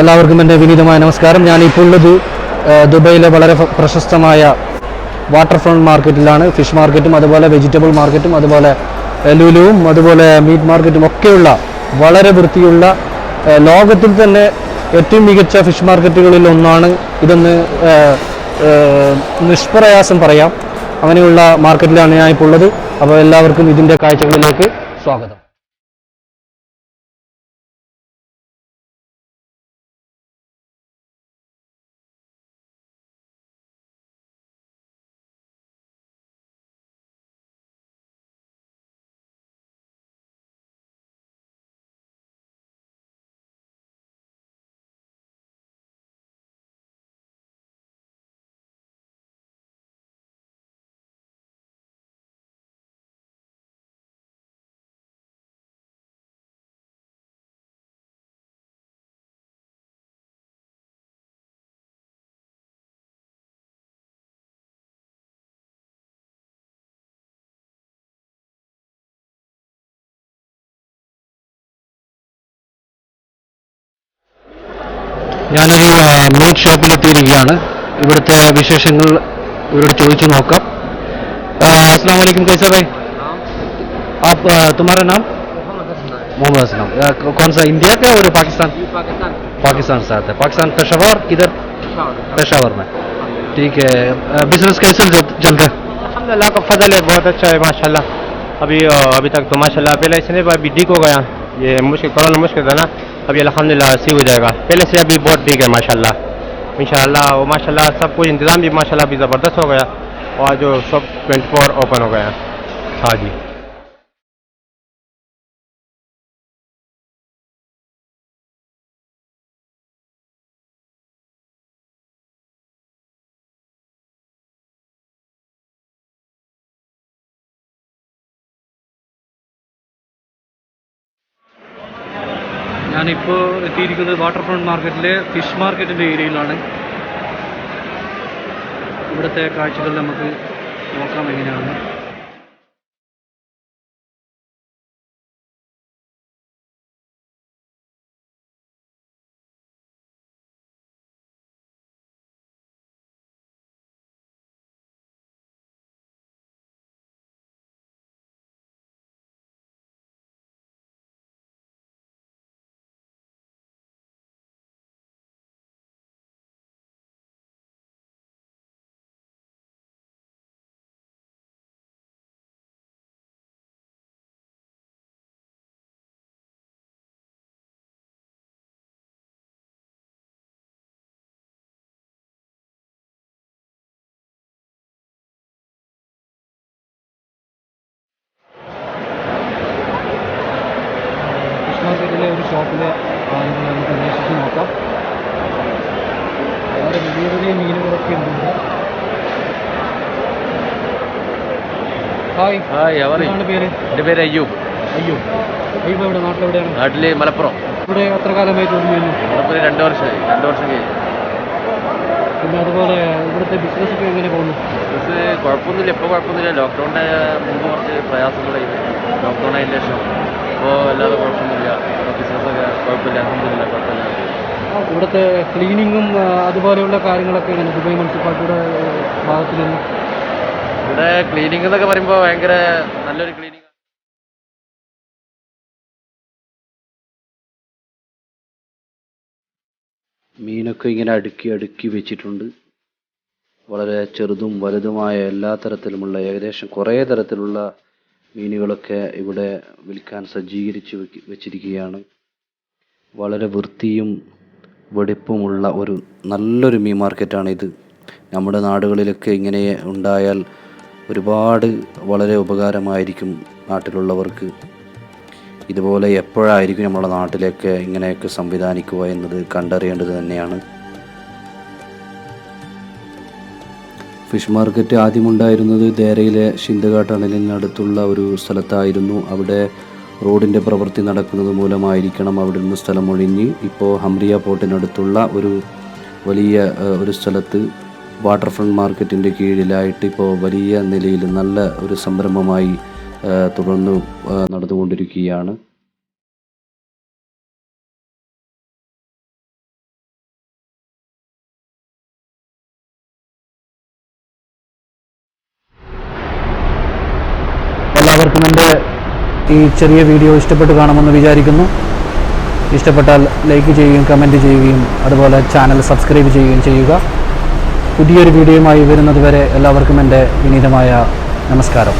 എല്ലാവർക്കും എന്റെ വിനീതമായ നമസ്കാരം. ഞാനിപ്പോൾ ഉള്ളത് ദുബൈയിലെ വളരെ പ്രശസ്തമായ വാട്ടർ ഫ്രണ്ട് മാർക്കറ്റിലാണ്. ഫിഷ് മാർക്കറ്റും അതുപോലെ വെജിറ്റബിൾ മാർക്കറ്റും അതുപോലെ ലുലുവും അതുപോലെ മീറ്റ് മാർക്കറ്റും ഒക്കെയുള്ള വളരെ വൃത്തിയുള്ള ലോകത്തിൽ തന്നെ ഏറ്റവും മികച്ച ഫിഷ് മാർക്കറ്റുകളിൽ ഒന്നാണ് ഇതെന്ന് നിഷ്പ്രയാസം പറയാം. അങ്ങനെയുള്ള മാർക്കറ്റിലാണ് ഞാൻ ഇപ്പോൾ ഉള്ളത്. അപ്പോൾ എല്ലാവർക്കും ഇതിന്റെ കാഴ്ചകളിലേക്ക് സ്വാഗതം. ഞാനൊരു മീറ്റ് ഷോപ്പിൽ എത്തിയിരിക്കുകയാണ് ഇവിടുത്തെ വിശേഷങ്ങൾ ഇവരോട് ചോദിച്ചു നോക്കാം अस्सलाम वालेकुम कैसे भाई आप अ, तुम्हारा नाम मोहम्मद असलम अ, कौन सा इंडिया का और पाकिस्तान पाकिस्तान पाकिस्तान से आता है पाकिस्तान पेशावर किधर पेशावर में ठीक है बिजनेस कैसे चल चल रहा है अल्लाह का फजल है बहुत अच्छा है माशाल्लाह अभी अ, अभी तक तो माशाल्लाह पहले से नहीं अभी ठीक हो गया ये मुश्किल कोरोना मुश्किल था ना अभी अलहमदिल्ला सही हो जाएगा। पहले से अभी बहुत ठीक है, माशाल्लाह। इंशाल्लाह, और माशाल्लाह सब कुछ इंतज़ाम भी, माशाल्लाह अभी ज़बरदस्त हो गया और जो शॉप ट्वेंटी फोर ओपन हो गया। हाँ जी। ഞാനിപ്പോൾ എത്തിയിരിക്കുന്നത് വാട്ടർ ഫ്രണ്ട് മാർക്കറ്റിലെ ഫിഷ് മാർക്കറ്റിന്റെ ഏരിയയിലാണ്. ഇവിടുത്തെ കാഴ്ചകൾ നമുക്ക് നോക്കാം എങ്ങനെയാണ്. മാർക്കറ്റിലെ ഒരു ഷോപ്പിലെ കാര്യങ്ങൾ നമുക്ക് അന്വേഷിച്ച് നോക്കാം. വളരെ വലിയ വലിയ മീനുകളൊക്കെ ഉണ്ട്. ഹായ്. ഹായ് എന്താണ് പേര്? എന്റെ പേര് അയ്യൂബ്. അയ്യോ അയ്യോ എവിടെ? നാട്ടിലെവിടെയാണ്? നാട്ടിൽ മലപ്പുറം. ഇവിടെ എത്ര കാലമായിട്ട് ജോലി ചെയ്യുന്നു? മലപ്പുറം രണ്ട് വർഷമായി രണ്ട് വർഷം കഴിഞ്ഞു. പിന്നെ അതുപോലെ ഇവിടുത്തെ ബിസിനസ് ഒക്കെ എങ്ങനെ പോകുന്നു? ബിസിനസ് കുഴപ്പമൊന്നുമില്ല. ഇപ്പോൾ കുഴപ്പമൊന്നുമില്ല. ലോക്ക്ഡൗണിന്റെ മുമ്പ് കുറച്ച് പ്രയാസങ്ങളായിരുന്നു ലോക്ക്ഡൗൺ ആയതിന്റെ ശേഷം. ഇപ്പോൾ എല്ലാവരും കുഴപ്പമില്ല അൽഹംദുലില്ലാ കുഴപ്പമില്ല ഇവിടുത്തെ ക്ലീനിങ്ങും അതുപോലെയുള്ള കാര്യങ്ങളൊക്കെ എങ്ങനെ? ദുബായ് മുനിസിപ്പാലിറ്റിയുടെ ഭാഗത്തു നിന്ന്? ഇവിടെ ക്ലീനിങ് എന്നൊക്കെ പറയുമ്പോൾ ഭയങ്കര നല്ലൊരു ക്ലീനിങ് മീനൊക്കെ ഇങ്ങനെ അടുക്കി അടുക്കി വെച്ചിട്ടുണ്ട്. വളരെ ചെറുതും വലുതുമായ എല്ലാ തരത്തിലുമുള്ള ഏകദേശം കുറേ തരത്തിലുള്ള മീനുകളൊക്കെ ഇവിടെ വിൽക്കാൻ സജ്ജീകരിച്ച് വെച്ചിരിക്കുകയാണ്. വളരെ വൃത്തിയും വെടിപ്പുമുള്ള ഒരു നല്ലൊരു മീൻ മാർക്കറ്റാണ് ഇത്. നമ്മുടെ നാടുകളിലൊക്കെ ഇങ്ങനെ ഉണ്ടായാൽ ഒരുപാട് വളരെ ഉപകാരമായിരിക്കും നാട്ടിലുള്ളവർക്ക്. ഇതുപോലെ എപ്പോഴായിരിക്കും നമ്മുടെ നാട്ടിലേക്ക് ഇങ്ങനെയൊക്കെ സംവിധാനിക്കുക എന്നത് കണ്ടറിയേണ്ടത് തന്നെയാണ്. ഫിഷ് മാർക്കറ്റ് ആദ്യമുണ്ടായിരുന്നത് ദേരയിലെ ഷിന്തഗ ടണലിനടുത്തുള്ള ഒരു സ്ഥലത്തായിരുന്നു. അവിടെ റോഡിന്റെ പ്രവൃത്തി നടക്കുന്നത് മൂലമായിരിക്കണം അവിടെ നിന്ന് സ്ഥലം ഒഴിഞ്ഞ്. ഇപ്പോൾ ഹംറിയ പോർട്ടിനടുത്തുള്ള ഒരു വലിയ ഒരു സ്ഥലത്ത് വാട്ടർ ഫ്രണ്ട് മാർക്കറ്റിന്റെ കീഴിലായിട്ട് ഇപ്പോൾ വലിയ നിലയിൽ നല്ല ഒരു സംരംഭമായി തുടർന്ന് നടന്നുകൊണ്ടിരിക്കുകയാണ്. എല്ലാവർക്കും എന്റെ ഈ ചെറിയ വീഡിയോ ഇഷ്ടപ്പെട്ട് കാണുമെന്ന് വിചാരിക്കുന്നു. ഇഷ്ടപ്പെട്ടാൽ ലൈക്ക് ചെയ്യുകയും കമന്റ് ചെയ്യുകയും അതുപോലെ ചാനൽ സബ്സ്ക്രൈബ് ചെയ്യുകയും ചെയ്യുക. പുതിയൊരു വീഡിയോയുമായി വരുന്നതുവരെ എല്ലാവർക്കും എന്റെ വിനീതമായ നമസ്കാരം.